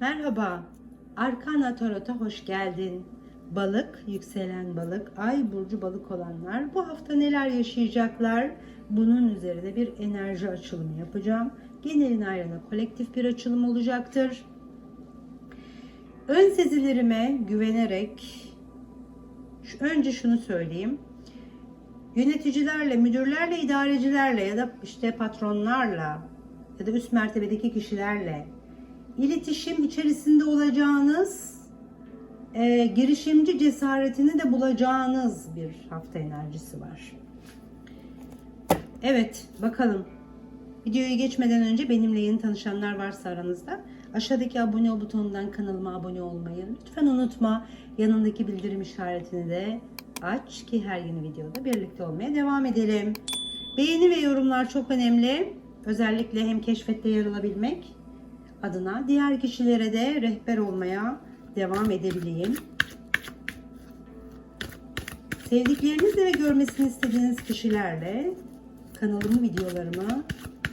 Merhaba, Arkana Tarot'a hoş geldin. Balık, yükselen balık, ay burcu balık olanlar bu hafta neler yaşayacaklar? Bunun üzerine bir enerji açılımı yapacağım. Genelin ayrına kolektif bir açılım olacaktır. Ön sezilerime güvenerek önce şunu söyleyeyim. Yöneticilerle, müdürlerle, idarecilerle ya da işte patronlarla ya da üst mertebedeki kişilerle iletişim içerisinde olacağınız, e, girişimci cesaretini de bulacağınız bir hafta enerjisi var. Evet, bakalım. Videoyu geçmeden önce benimle yeni tanışanlar varsa aranızda aşağıdaki abone ol butonundan kanalıma abone olmayı lütfen unutma. Yanındaki bildirim işaretini de aç ki her yeni videoda birlikte olmaya devam edelim. Beğeni ve yorumlar çok önemli. Özellikle hem keşfette yer alabilmek adına diğer kişilere de rehber olmaya devam edebileyim. Sevdiklerinizle ve görmesini istediğiniz kişilerle kanalımı, videolarımı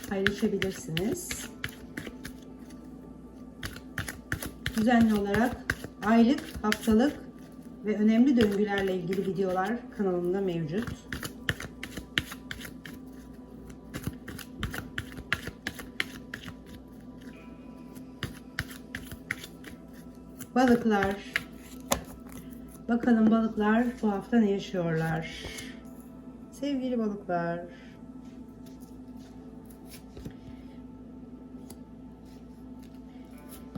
paylaşabilirsiniz. Düzenli olarak aylık, haftalık ve önemli döngülerle ilgili videolar kanalımda mevcut. Balıklar. Bakalım balıklar bu hafta ne yaşıyorlar? Sevgili balıklar.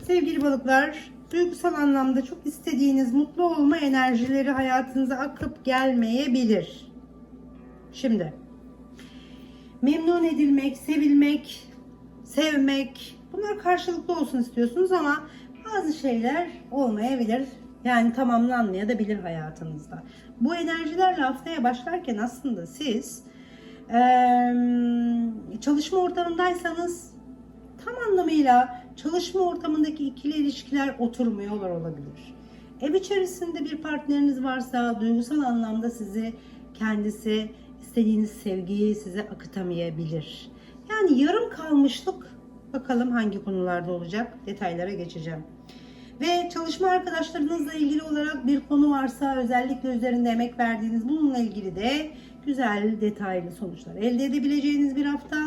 Sevgili balıklar, duygusal anlamda çok istediğiniz mutlu olma enerjileri hayatınıza akıp gelmeyebilir. Şimdi memnun edilmek, sevilmek, sevmek bunlar karşılıklı olsun istiyorsunuz ama bazı şeyler olmayabilir. Yani tamamlanmayabilir hayatınızda. Bu enerjilerle haftaya başlarken aslında siz çalışma ortamındaysanız tam anlamıyla çalışma ortamındaki ikili ilişkiler oturmuyorlar olabilir. Ev içerisinde bir partneriniz varsa duygusal anlamda sizi kendisi istediğiniz sevgiyi size akıtamayabilir. Yani yarım kalmışlık bakalım hangi konularda olacak detaylara geçeceğim. Ve çalışma arkadaşlarınızla ilgili olarak bir konu varsa özellikle üzerinde emek verdiğiniz bununla ilgili de güzel detaylı sonuçlar elde edebileceğiniz bir hafta.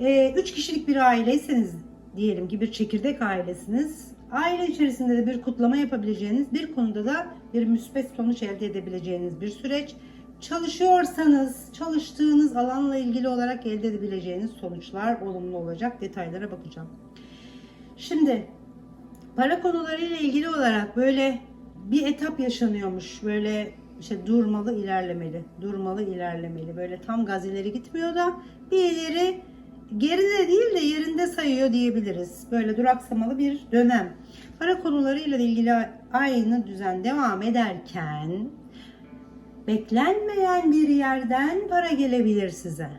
3 Ee, kişilik bir aileyseniz diyelim ki bir çekirdek ailesiniz. Aile içerisinde de bir kutlama yapabileceğiniz bir konuda da bir müspet sonuç elde edebileceğiniz bir süreç. Çalışıyorsanız çalıştığınız alanla ilgili olarak elde edebileceğiniz sonuçlar olumlu olacak. Detaylara bakacağım. Şimdi para konularıyla ilgili olarak böyle bir etap yaşanıyormuş. Böyle işte durmalı ilerlemeli, durmalı ilerlemeli. Böyle tam gaz ileri gitmiyor da bir ileri geride değil de yerinde sayıyor diyebiliriz. Böyle duraksamalı bir dönem. Para konularıyla ilgili aynı düzen devam ederken beklenmeyen bir yerden para gelebilir size.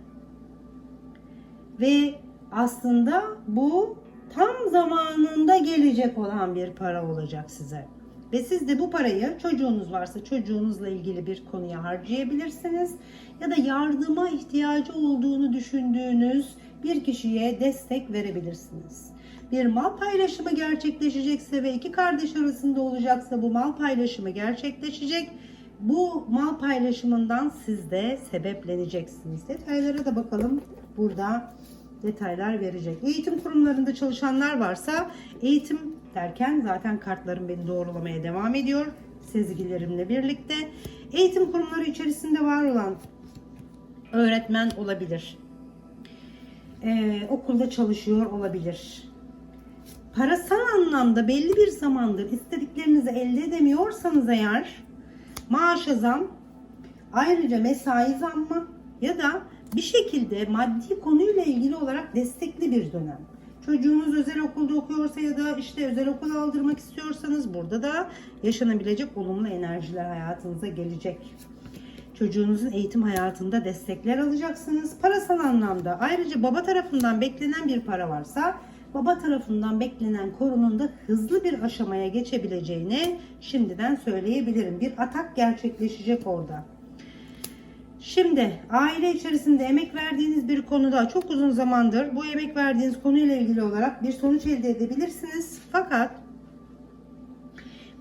Ve aslında bu tam zamanında gelecek olan bir para olacak size. Ve siz de bu parayı çocuğunuz varsa çocuğunuzla ilgili bir konuya harcayabilirsiniz. Ya da yardıma ihtiyacı olduğunu düşündüğünüz bir kişiye destek verebilirsiniz. Bir mal paylaşımı gerçekleşecekse ve iki kardeş arasında olacaksa bu mal paylaşımı gerçekleşecek. Bu mal paylaşımından siz de sebepleneceksiniz. Detaylara da bakalım burada detaylar verecek. Eğitim kurumlarında çalışanlar varsa eğitim derken zaten kartlarım beni doğrulamaya devam ediyor. Sezgilerimle birlikte. Eğitim kurumları içerisinde var olan öğretmen olabilir. Ee, okulda çalışıyor olabilir. Parasal anlamda belli bir zamandır istediklerinizi elde edemiyorsanız eğer maaşa zam, ayrıca mesai zammı ya da bir şekilde maddi konuyla ilgili olarak destekli bir dönem. Çocuğunuz özel okulda okuyorsa ya da işte özel okul aldırmak istiyorsanız burada da yaşanabilecek olumlu enerjiler hayatınıza gelecek. Çocuğunuzun eğitim hayatında destekler alacaksınız. Parasal anlamda ayrıca baba tarafından beklenen bir para varsa baba tarafından beklenen konunun da hızlı bir aşamaya geçebileceğini şimdiden söyleyebilirim. Bir atak gerçekleşecek orada. Şimdi aile içerisinde emek verdiğiniz bir konuda çok uzun zamandır bu emek verdiğiniz konuyla ilgili olarak bir sonuç elde edebilirsiniz. Fakat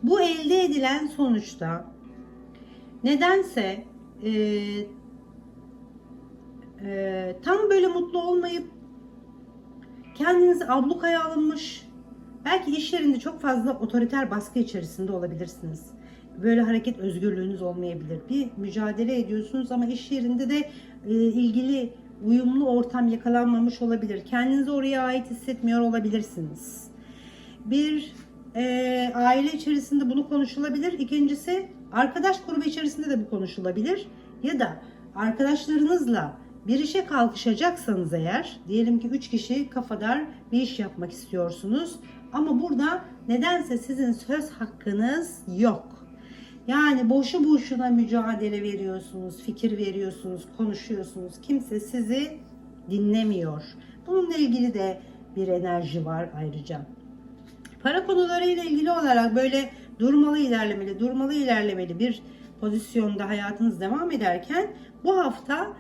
bu elde edilen sonuçta nedense e, e, tam böyle mutlu olmayıp kendinizi ablukaya alınmış belki iş yerinde çok fazla otoriter baskı içerisinde olabilirsiniz. Böyle hareket özgürlüğünüz olmayabilir. Bir mücadele ediyorsunuz ama iş yerinde de e, ilgili uyumlu ortam yakalanmamış olabilir. Kendinizi oraya ait hissetmiyor olabilirsiniz. Bir e, aile içerisinde bunu konuşulabilir. İkincisi arkadaş grubu içerisinde de bu konuşulabilir. Ya da arkadaşlarınızla bir işe kalkışacaksanız eğer diyelim ki 3 kişi kafadar bir iş yapmak istiyorsunuz ama burada nedense sizin söz hakkınız yok. Yani boşu boşuna mücadele veriyorsunuz, fikir veriyorsunuz, konuşuyorsunuz. Kimse sizi dinlemiyor. Bununla ilgili de bir enerji var ayrıca. Para konuları ile ilgili olarak böyle durmalı ilerlemeli, durmalı ilerlemeli bir pozisyonda hayatınız devam ederken bu hafta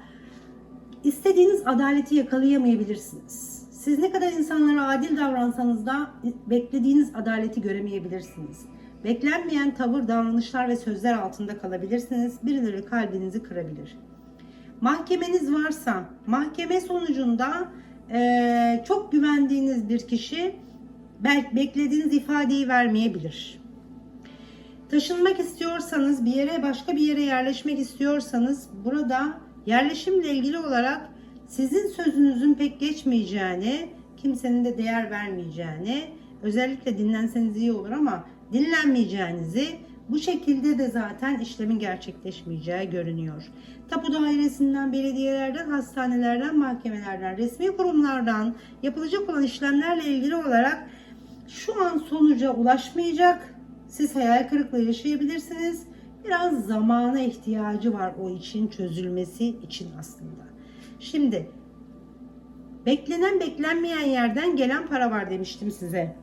istediğiniz adaleti yakalayamayabilirsiniz. Siz ne kadar insanlara adil davransanız da beklediğiniz adaleti göremeyebilirsiniz. Beklenmeyen tavır, davranışlar ve sözler altında kalabilirsiniz. Birileri kalbinizi kırabilir. Mahkemeniz varsa, mahkeme sonucunda eee, çok güvendiğiniz bir kişi belki beklediğiniz ifadeyi vermeyebilir. Taşınmak istiyorsanız, bir yere başka bir yere yerleşmek istiyorsanız burada yerleşimle ilgili olarak sizin sözünüzün pek geçmeyeceğini, kimsenin de değer vermeyeceğini, özellikle dinlenseniz iyi olur ama dinlenmeyeceğinizi, bu şekilde de zaten işlemin gerçekleşmeyeceği görünüyor. Tapu dairesinden, belediyelerden, hastanelerden, mahkemelerden, resmi kurumlardan yapılacak olan işlemlerle ilgili olarak şu an sonuca ulaşmayacak. Siz hayal kırıklığı yaşayabilirsiniz. Biraz zamana ihtiyacı var o için çözülmesi için aslında. Şimdi beklenen beklenmeyen yerden gelen para var demiştim size.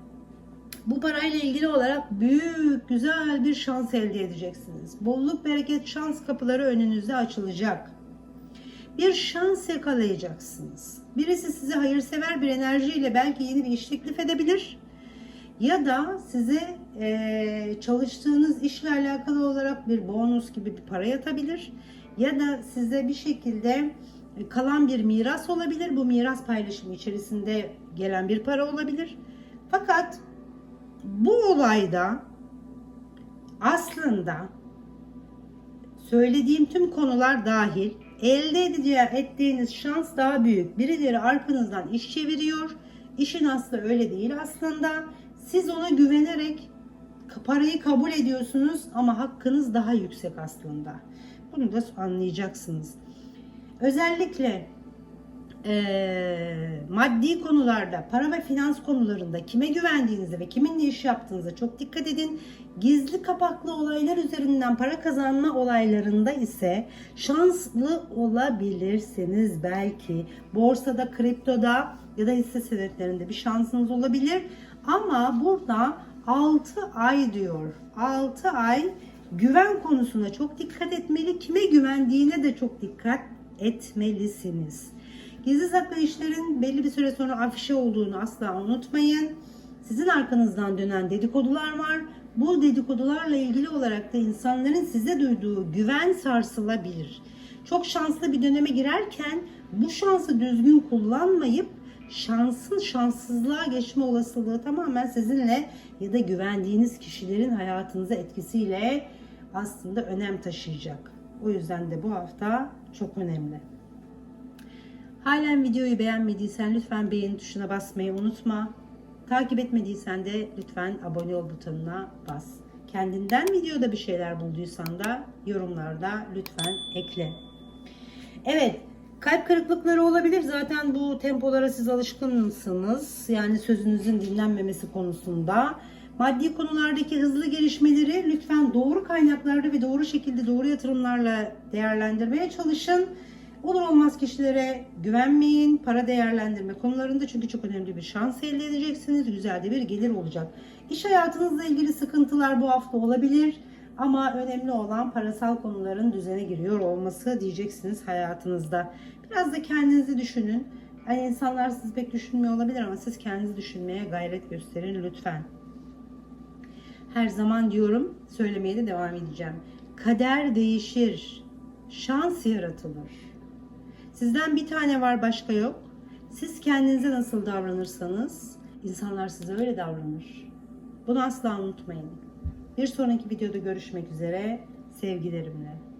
Bu parayla ilgili olarak büyük, güzel bir şans elde edeceksiniz. Bolluk, bereket, şans kapıları önünüzde açılacak. Bir şans yakalayacaksınız. Birisi size hayırsever bir enerjiyle belki yeni bir iş teklif edebilir. Ya da size eee, çalıştığınız işle alakalı olarak bir bonus gibi bir para yatabilir. Ya da size bir şekilde e, kalan bir miras olabilir. Bu miras paylaşımı içerisinde gelen bir para olabilir. Fakat bu olayda aslında söylediğim tüm konular dahil elde edeceği, ettiğiniz şans daha büyük. Birileri arkanızdan iş çeviriyor. İşin aslı öyle değil aslında. Siz ona güvenerek parayı kabul ediyorsunuz ama hakkınız daha yüksek aslında. Bunu da anlayacaksınız. Özellikle eee, maddi konularda, para ve finans konularında kime güvendiğinize ve kiminle iş yaptığınıza çok dikkat edin. Gizli kapaklı olaylar üzerinden para kazanma olaylarında ise şanslı olabilirsiniz belki. Borsada, kriptoda ya da hisse senetlerinde bir şansınız olabilir. Ama burada 6 ay diyor. 6 ay güven konusuna çok dikkat etmeli. Kime güvendiğine de çok dikkat etmelisiniz. Gizli saklı işlerin belli bir süre sonra afişe olduğunu asla unutmayın. Sizin arkanızdan dönen dedikodular var. Bu dedikodularla ilgili olarak da insanların size duyduğu güven sarsılabilir. Çok şanslı bir döneme girerken bu şansı düzgün kullanmayıp şansın şanssızlığa geçme olasılığı tamamen sizinle ya da güvendiğiniz kişilerin hayatınıza etkisiyle aslında önem taşıyacak. O yüzden de bu hafta çok önemli. Halen videoyu beğenmediysen lütfen beğeni tuşuna basmayı unutma. Takip etmediysen de lütfen abone ol butonuna bas. Kendinden videoda bir şeyler bulduysan da yorumlarda lütfen ekle. Evet, kalp kırıklıkları olabilir. Zaten bu tempolara siz alışkınsınız. Yani sözünüzün dinlenmemesi konusunda. Maddi konulardaki hızlı gelişmeleri lütfen doğru kaynaklarda ve doğru şekilde doğru yatırımlarla değerlendirmeye çalışın. Olur olmaz kişilere güvenmeyin. Para değerlendirme konularında çünkü çok önemli bir şans elde edeceksiniz. Güzel de bir gelir olacak. İş hayatınızla ilgili sıkıntılar bu hafta olabilir. Ama önemli olan parasal konuların düzene giriyor olması diyeceksiniz hayatınızda. Biraz da kendinizi düşünün. Yani insanlar sizi pek düşünmüyor olabilir ama siz kendinizi düşünmeye gayret gösterin lütfen. Her zaman diyorum, söylemeye de devam edeceğim. Kader değişir, şans yaratılır. Sizden bir tane var, başka yok. Siz kendinize nasıl davranırsanız, insanlar size öyle davranır. Bunu asla unutmayın. Bir sonraki videoda görüşmek üzere. Sevgilerimle.